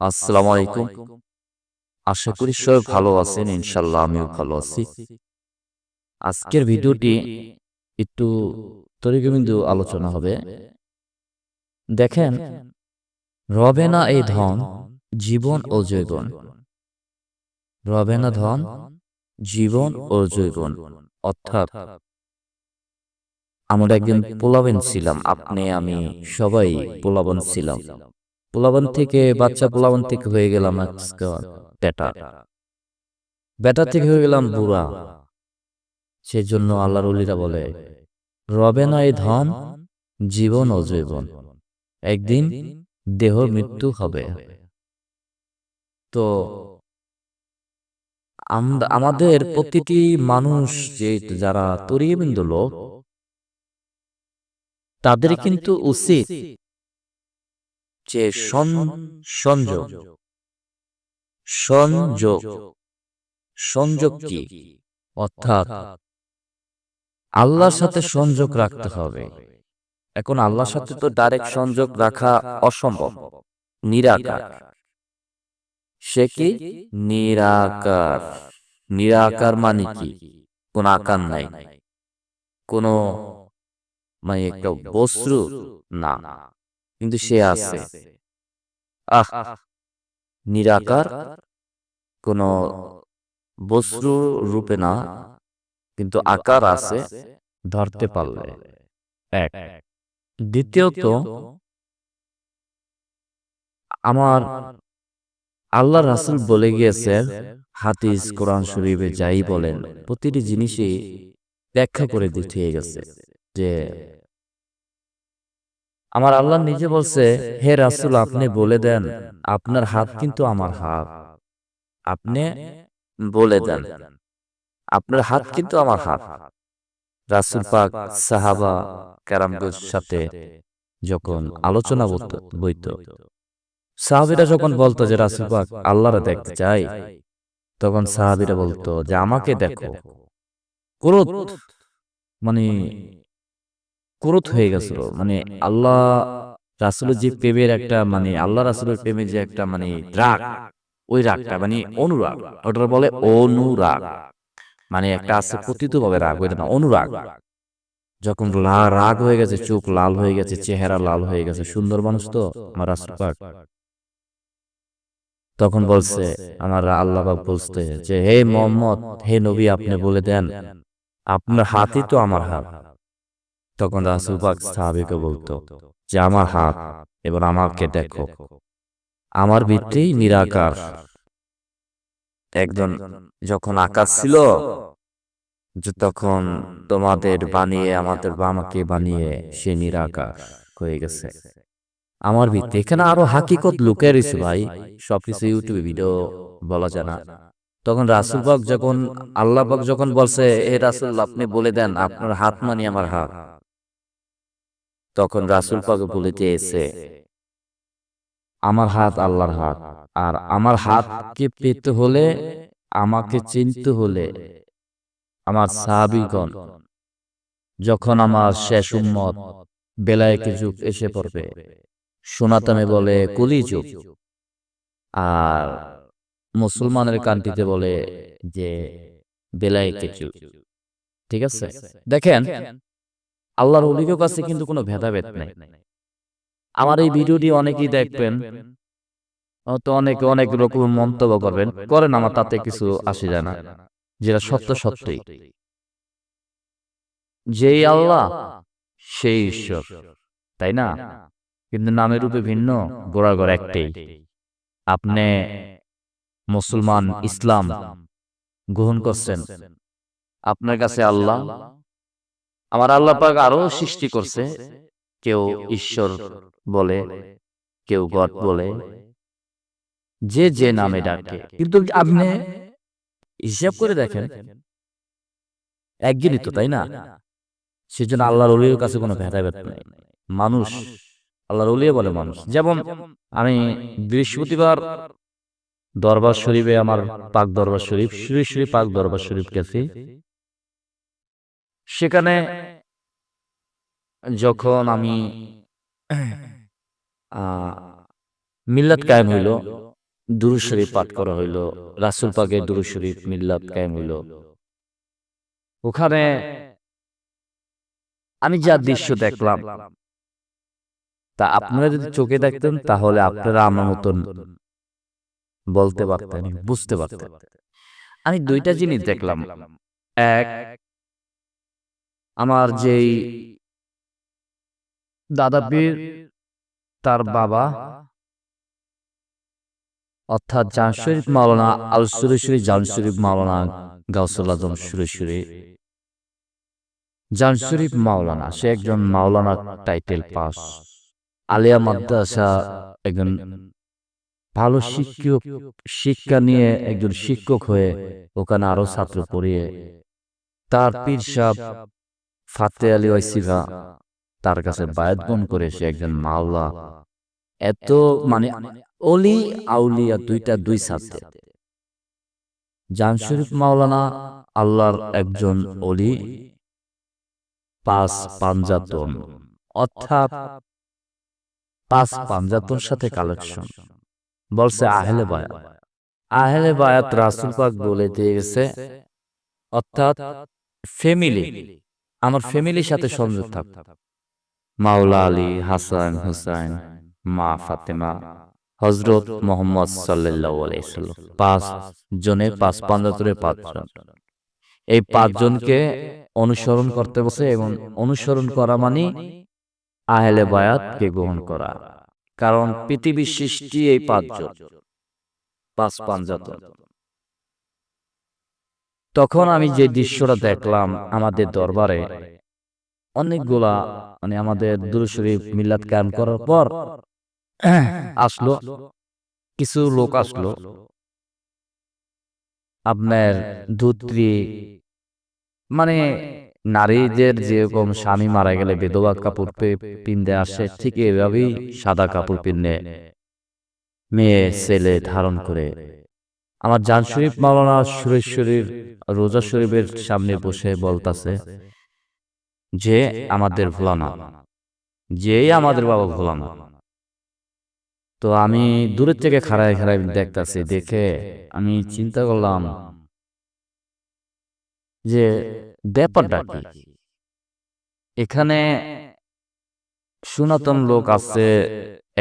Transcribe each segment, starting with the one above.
আসসালামু আলাইকুম। আশা করি সবাই ভালো আছেন ইনশাল্লাহ আমিও ভালো আছি। আজকের ভিডিওটি একটু তরিগবিন্দু আলোচনা হবে। দেখেন রবে না এই ধন জীবন ও জৈবন রবে না ধন জীবন ও জৈবন। অর্থাৎ আমরা একদিন পোলাবেন ছিলাম আপনি আমি সবাই পোলাবন ছিলাম। পোলাবন থেকে বাচ্চা পোলাবন থেকে হয়ে গেলাম আজকে বেটা। বেটা। থেকে হয়ে গেলাম বুড়া। সেজন্য আল্লাহর উলিরা বলে রবে না এই ধন জীবন ও জীবন একদিন দেহ মৃত্যু হবে। তো আমাদের প্রতিটি মানুষ যে যারা তরিবিন্দু লোক তাদের কিন্তু উচিত যে সন- সংযোগ। সংযোগ। সংযোগ। কি? অর্থাৎ আল্লাহর সাথে সংযোগ রাখতে হবে। এখন আল্লাহর সাথে তো ডাইরেক্ট সংযোগ রাখা অসম্ভব। নিরাকার। সে কি? নিরাকার। নিরাকার। মানে কি? কোন আকার নাই। কোন মানে একটা বস্তু না। কিন্তু সে আছে। আহ নিরাকার কোন বস্তু রূপে না কিন্তু আকার আছে ধরতে পারলে। এক। দ্বিতীয়ত আমার আল্লাহ রাসুল বলে গিয়েছেন হাতিস কোরআন শরীফে যাই বলেন প্রতিটি জিনিসই ব্যাখ্যা করে দিয়ে গেছে যে আমার আল্লাহ নিজে বলছে, হে রাসুল, আপনি বলে দেন, আপনার হাত কিন্তু আমার হাত। আপনি বলে দেন, আপনার হাত কিন্তু আমার হাত। রাসুল পাক, সাহাবা ক্যারামদের সাথে যখন আলোচনা বইত সাহাবিরা যখন বলতো যে, রাসুল পাক, আল্লাহরা দেখতে চাই, তখন সাহাবিরা বলতো যে, আমাকে দেখো। ক্রোধ মানে ক্রোধ হয়ে গেছিল। মানে আল্লাহ রাসুলের যে প্রেমের একটা মানে আল্লাহ রাসুলের প্রেমের যে একটা মানে রাগ, ওই রাগটা মানে অনুরাগ ওটার বলে অনুরাগ। মানে একটা আছে পতিত ভাবে রাগ, ওইটা না, অনুরাগ। যখন রাগ হয়ে গেছে, চোখ লাল হয়ে গেছে, চেহারা লাল হয়ে গেছে, সুন্দর মানুষ তো, আমার রাসুল তখন বলছে, আমার আল্লাহ বলছে যে, হে মোহাম্মদ, হে নবী, আপনি বলে দেন, আপনার হাতই তো আমার হাত। তখন রাসুল পাক সাহাবিকে বলতো যে আমার হাত এবার আমাকে দেখো। আমার ভিত্তি নিরাকার। একজন যখন আকাশ ছিল যে তখন তোমাদের বানিয়ে আমাদের বামাকে বানিয়ে সে নিরাকার হয়ে গেছে। আমার ভিত্তি এখানে আরও হাকিকত লুকে রয়েছে ভাই। সবকিছু ইউটিউবে ভিডিও বলা যায় না তখন রাসুল পাক যখন আল্লাহ পাক যখন বলছে এ রাসুল আপনি বলে দেন আপনার হাত মানি আমার হাত। তখন রাসুল পাক বলে দিয়েছে আমার হাত আল্লাহর হাত আর আমার হাতকে পেতে হলে আমাকে চিনতে হলে আমার সাহাবিগণ যখন আমার শেষ উম্মত বেলায়কে যুগ এসে পড়বে সোনাতামে বলে কলি যুগ আর মুসলমানের কান্টিতে বলে যে বেলায়কে যুগ। ঠিক আছে? দেখেন আল্লাহর অলিগের কাছে কিন্তু কোনো ভেদাভেদ নাই। আমার এই ভিডিওটি অনেকেই দেখবেন তো অনেকে অনেক রকম মন্তব্য করবেন, করেন আমার তাতে কিছু আসে যায় না, যেটা সত্য সত্যই। যেই আল্লাহ, সেই ঈশ্বর, তাই না? কিন্তু নামের রূপে ভিন্ন গোড়া গোড়া একটাই। আপনি মুসলমান, ইসলাম গ্রহণ করছেন, আপনার কাছে আল্লাহ আমার আল্লাহ পাক আরও সৃষ্টি করছে। কেউ ঈশ্বর বলে কেউ গড বলে। যে যে নামে ডাকে। কিন্তু আপনি হিসাব করে দেখেন একজনই তো তাই না? সেজন্য আল্লাহর অলির কাছে কোনো ভেদাভেদ নেই। মানুষ আল্লাহর অলিয়ে বলে মানুষ। যেমন আমি বৃহস্পতিবার দরবার শরীফে আমার পাক দরবার শরীফ শ্রী শ্রী পাক দরবার শরীফ গেছি। সেখানে যখন আমি মিল্লাত কায়েম হইল, দুরুদ শরীফ পাঠ করা হইল, রাসুল পাকের দুরুদ শরীফ মিল্লাত কায়েম হইল। ওখানে আমি যা দৃশ্য দেখলাম, তা আপনারা যদি চোখে দেখতেন, তাহলে আপনারা আমার মতন বলতে পারতেন, বুঝতে পারতেন। আমি দুইটা জিনিস দেখলাম। এক আমার যেই দাদা পীর তার বাবা অর্থাৎ জান শরীফ মাওলানা আল সুরেশ্বরী জান শরীফ মাওলানা গাউসুল আজম সুরেশ্বরী জান শরীফ মাওলানা সে একজন মাওলানা টাইটেল পাস। আলিয়া মাদ্রাসা একজন ভালো শিক্ষক শিক্ষা নিয়ে একজন শিক্ষক হয়ে ওখানে আরও ছাত্র পড়িয়ে তার পীর সাহ ফাতে আলী ওয়াইসিভা তার কাছে বায়াতবন করে সে একজন মাওলা। এত মানে অলি আউলিয়া দুইটা দুই সাথে। জান শরীফ মাওলানা আল্লাহর একজন অলি, পাঁচ পাঞ্জাতন, অর্থাৎ পাঁচ পাঞ্জাতন সাথে কালেকশন। বলছে, আহলে বায়াত। আহলে বায়াত রাসুল পাক বলে দিয়ে গেছে, অর্থাৎ ফ্যামিলি। আমার ফ্যামিলির সাথে সংযোগ থাকত মাওলা আলী হাসান হুসাইন মা ফাতেমা হজরত মোহাম্মদ সাল্লাহ পাঁচ জনে পাঁচ পাঞ্জাতরে পাঁচজন। এই পাঁচজনকে অনুসরণ করতে বসে এবং অনুসরণ করা মানে আহলে বায়াতকে গ্রহণ করা। কারণ পৃথিবীর সৃষ্টি এই পাঁচজন পাঁচ পাঞ্জাতন তখন আমি যে দৃশ্যটা দেখলাম আমাদের দরবারে অনেকগুলা মানে আমাদের দুরু শরীফ মিল্লাত কায়েম করার পর আসলো কিছু লোক আসলো। আপনার ধুত্রী মানে নারীদের যেরকম স্বামী মারা গেলে বেদবা কাপড় পিন্দে আসে ঠিক এভাবেই সাদা কাপড় পিন্দে মেয়ে ছেলে ধারণ করে আমার জান শরীফ মাওলানা সুরেশ্বরীর রোজা শরীফের সামনে বসে বলতাছে, যে আমাদের ভোলানা, যে আমাদের বাবা ভোলানা। তো আমি দূরের থেকে খাড়ায় খাড়ায় দেখতাছি, দেখে আমি চিন্তা করলাম যে ব্যাপারটা কি? এখানে সনাতন লোক আছে,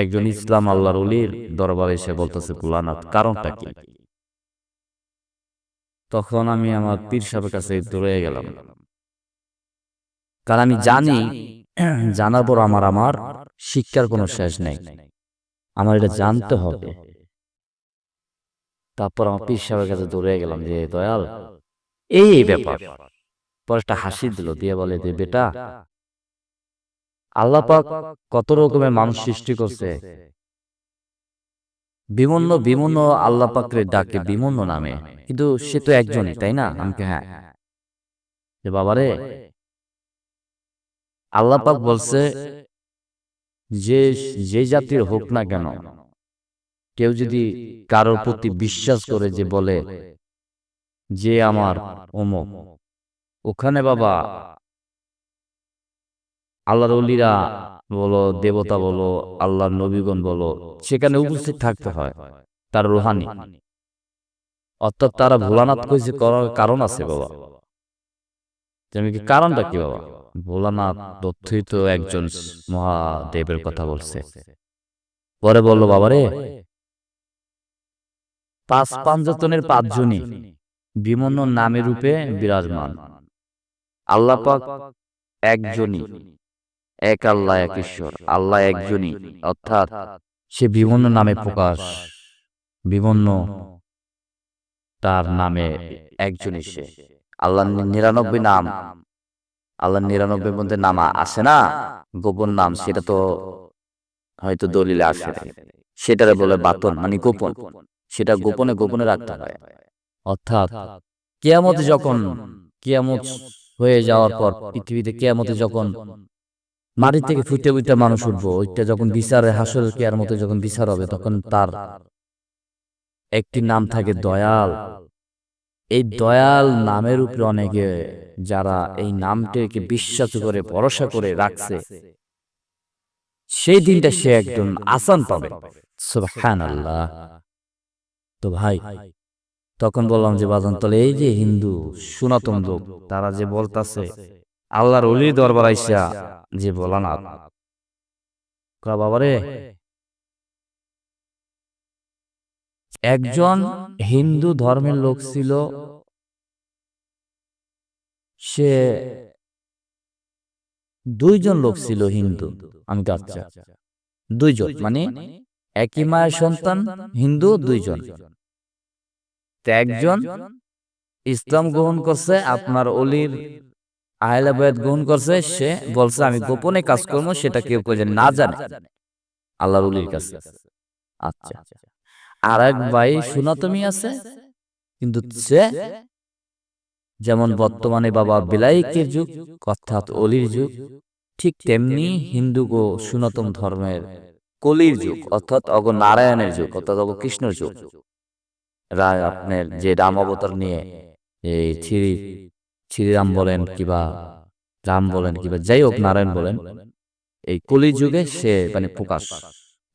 একজন ইসলাম আল্লাহর অলির দরবারে এসে বলতেছে কুলানাথ কারণটা কি? তখন আমি আমার পীর সাহেবের কাছে দৌড়ে গেলাম। কারণ আমি জানি জানার পর আমার আমার শিক্ষার কোনো শেষ নেই। আমার এটা জানতে হবে। তারপর আমার পীর সাহেবের কাছে দৌড়ে গেলাম যে দয়াল এই এই ব্যাপার। পরে একটা হাসি দিল দিয়ে বলে যে বেটা আল্লাপাক কত রকমের মানুষ সৃষ্টি করছে। বিভিন্ন বিভিন্ন আল্লাহ পাকরে ডাকে বিভিন্ন নামে। কিন্তু সে তো একজনই তাই না? আমাকে হ্যাঁ। যে বাবারে আল্লাহ পাক বলছে যে যে জাতির হোক না কেন কেউ যদি কারোর প্রতি বিশ্বাস করে যে বলে যে আমার অমুক ওখানে বাবা আল্লাহর অলিরা বলো, দেবতা বলো, আল্লাহর নবীগণ বলো, সেখানে উপস্থিত থাকতে হয় তার রুহানি। অর্থাৎ তারা ভোলানাথ কইছে, করার কারণ আছে বাবা। যেমন কি, কারণটা কি বাবা? ভোলানাথ তথ্যই তো একজন মহাদেবের কথা বলছে। পরে বলল, বাবারে, পাঁচ পাঞ্জাতনের পাঁচজনই বিভিন্ন নামে রূপে বিরাজমান। আল্লাহ পাক একজনই এক আল্লাহ এক ঈশ্বর আল্লাহ একজনই অর্থাৎ সে বিভিন্ন নামে প্রকাশ বিভিন্ন তার নামে একজনই সে। আল্লাহ নিরানব্বই নাম। আল্লাহ নিরানব্বই মধ্যে নাম আসে না? গোপন নাম সেটা তো হয়তো দলিলে আসে। সেটারে বলে বাতন মানে গোপন। সেটা গোপনে গোপনে রাখতে হয়। অর্থাৎ কেয়ামত যখন কেয়ামত হয়ে যাওয়ার পর পৃথিবীতে কেয়ামতে যখন মাটি থেকে ফুটে ফুটে মানুষ উঠবো। ওইটা যখন বিচারে হাসল কেয়ার মতো যখন বিচার হবে তখন তার একটি নাম থাকে দয়াল। এই দয়াল নামের উপরে অনেকে যারা এই নামটিকে বিশ্বাস করে ভরসা করে রাখছে। সেই দিনটা সে একজন আসান পাবে। সুবহানাল্লাহ। তো ভাই তখন বললাম যে বাজান তলে এই যে হিন্দু সনাতন লোক তারা যে বলতাছে আল্লাহর অলি দরবার আইসা যে বলা না বাবারে। একজন হিন্দু ধর্মের লোক ছিল সে দুইজন লোক ছিল হিন্দু। আমি তো আচ্ছা। দুইজন মানে একই মায়ের সন্তান হিন্দু দুইজন। একজন ইসলাম গ্রহণ করছে আপনার অলির আহলাবায়াত গ্রহণ করছে, সে বলছে, আমি গোপনে কাজ করব, সেটা কেউ যেন না জানে। আল্লাহর অলির কাছে। আচ্ছা। আর এক ভাই সুনাতমি আছে, কিন্তু সে যেমন বর্তমানে বাবা বিলাইকের যুগ, অর্থাৎ অলির যুগ, ঠিক তেমনি হিন্দু গো সনাতন ধর্মের কলির যুগ, অর্থাৎ অগ নারায়ণের যুগ, অর্থাৎ অগ কৃষ্ণের যুগ। রায় আপনার যে রাম অবতার নিয়ে এই শ্রী শ্রীরাম বলেন কিবা রাম বলেন কিবা যাই হোক নারায়ণ বলেন। এই কলি যুগে সে মানে প্রকাশ।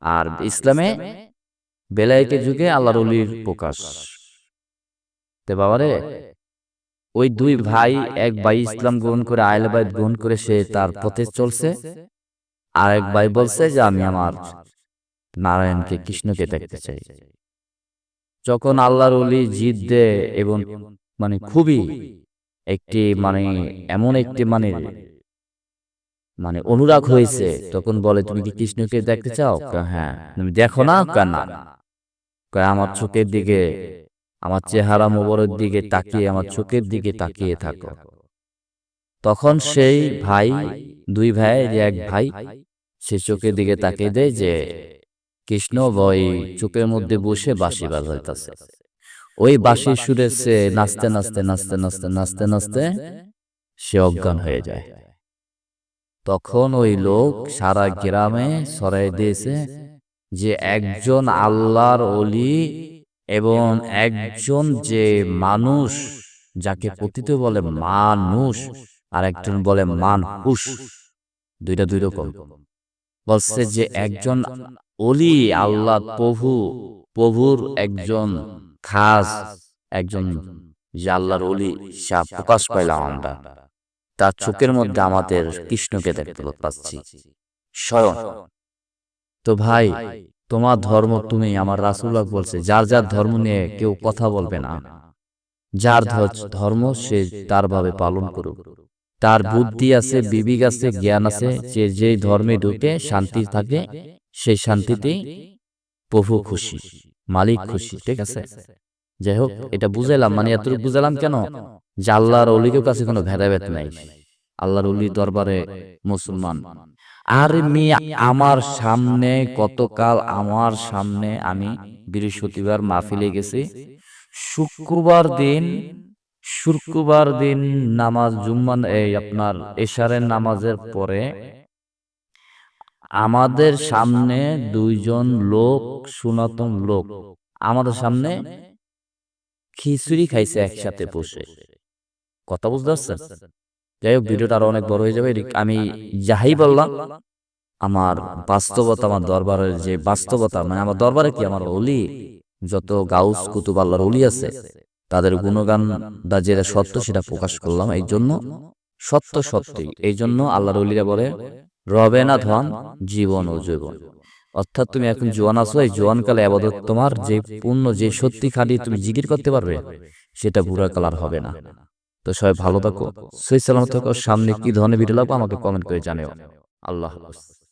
আর ইসলামে বেলায়েকের যুগে আল্লাহর অলির প্রকাশ। তে বাবারে ওই দুই ভাই এক ভাই ইসলাম গ্রহণ করে আহলেবাদ গ্রহণ করে সে তার পথে চলছে। আর এক ভাই বলছে যে আমি আমার নারায়ণকে কৃষ্ণকে দেখতে চাই। যখন আল্লাহর অলি জিদ দে এবং মানে খুবই একটি মানে এমন একটি মানে মানে অনুরাগ হয়েছে। তখন বলে তুমি কি কৃষ্ণকে দেখতে চাও? হ্যাঁ। তুমি দেখো না? কেন না আমার চোখের দিকে আমার চেহারা মোবরের দিকে তাকিয়ে আমার চোখের দিকে তাকিয়ে থাকো। তখন সেই ভাই দুই ভাই যে এক ভাই সে চোখের দিকে তাকিয়ে দেয় যে কৃষ্ণ ওই চোখের মধ্যে বসে বাঁশি বাজাইতেছে। ওই বাঁশি সুরে সে নাচতে নাচতে নাচতে নাচতে নাচতে নাচতে সে অজ্ঞান হয়ে যায়। তখন ওই লোক সারা গ্রামে ছড়াই দিয়েছে যে একজন আল্লাহর অলি এবং একজন যে মানুষ, যাকে পতিত বলে মানুষ আর একজন বলে মানহুস দুইটা দুই রকম। বলছে যে একজন অলি আল্লাহ প্রভু, প্রভুর একজন খাস একজন যে আল্লাহর অলি সা প্রকাশ পাইলাম আমরা। তার চোখের মধ্যে আমাদের কৃষ্ণকে দেখতে পাচ্ছি। স্বয়ং তো ভাই তোমার ধর্ম তুমি আমার রাসুল্লাহ বলছে যার যার ধর্ম নিয়ে কেউ কথা বলবে না। যার ধর্ম সে তার ভাবে পালন করুক। তার বুদ্ধি আছে বিবেক আছে জ্ঞান আছে যে যে ধর্মে ঢুকে শান্তি থাকে সেই শান্তিতেই প্রভু খুশি। মালিক খুশি ঠিক আছে? যাই হোক এটা বুঝাইলাম মানে এতটুকু বুঝালাম কেন? যে আল্লাহর অলিকের কাছে কোনো ভেদাভেদ নাই। আল্লাহর অলি দরবারে মুসলমান। আর মেয়ে আমার সামনে গতকাল আমার সামনে আমি বৃহস্পতিবার মাহফিলে গেছি। শুক্রবার দিন শুক্রবার দিন নামাজ জুম্মান এই আপনার এশারের নামাজের পরে আমাদের সামনে দুইজন লোক সনাতন লোক। আমাদের সামনে খিচুড়ি খাইছে একসাথে বসে। কথা বুঝতে পারছেন? যাই হোক, ভিডিওটা আরও অনেক বড় হয়ে যাবে। আমি যাহাই বললাম, আমার বাস্তবতা, আমার দরবারের যে বাস্তবতা মানে আমার দরবারে কি আমার অলি, যত গাউস কুতুব আল্লাহর অলি আছে, তাদের গুণগান দা যেটা সত্য সেটা প্রকাশ করলাম। এই জন্য সত্য সত্যি এই জন্য আল্লাহর অলিরা বলে রবে না ধন জীবন ও জীবন অর্থাৎ তুমি এখন জোয়ান আছো এই জোয়ানকালে আবাদত তোমার যে পূর্ণ যে সত্যি খালি তুমি জিকির করতে পারবে সেটা বুড়া কালার হবে না। তো সবাই ভালো থাকো। সেই সালামত থাকো সামনে কি ধরনের ভিডিও লাগবে আমাকে কমেন্ট করে জানিও। আল্লাহ হাফেজ।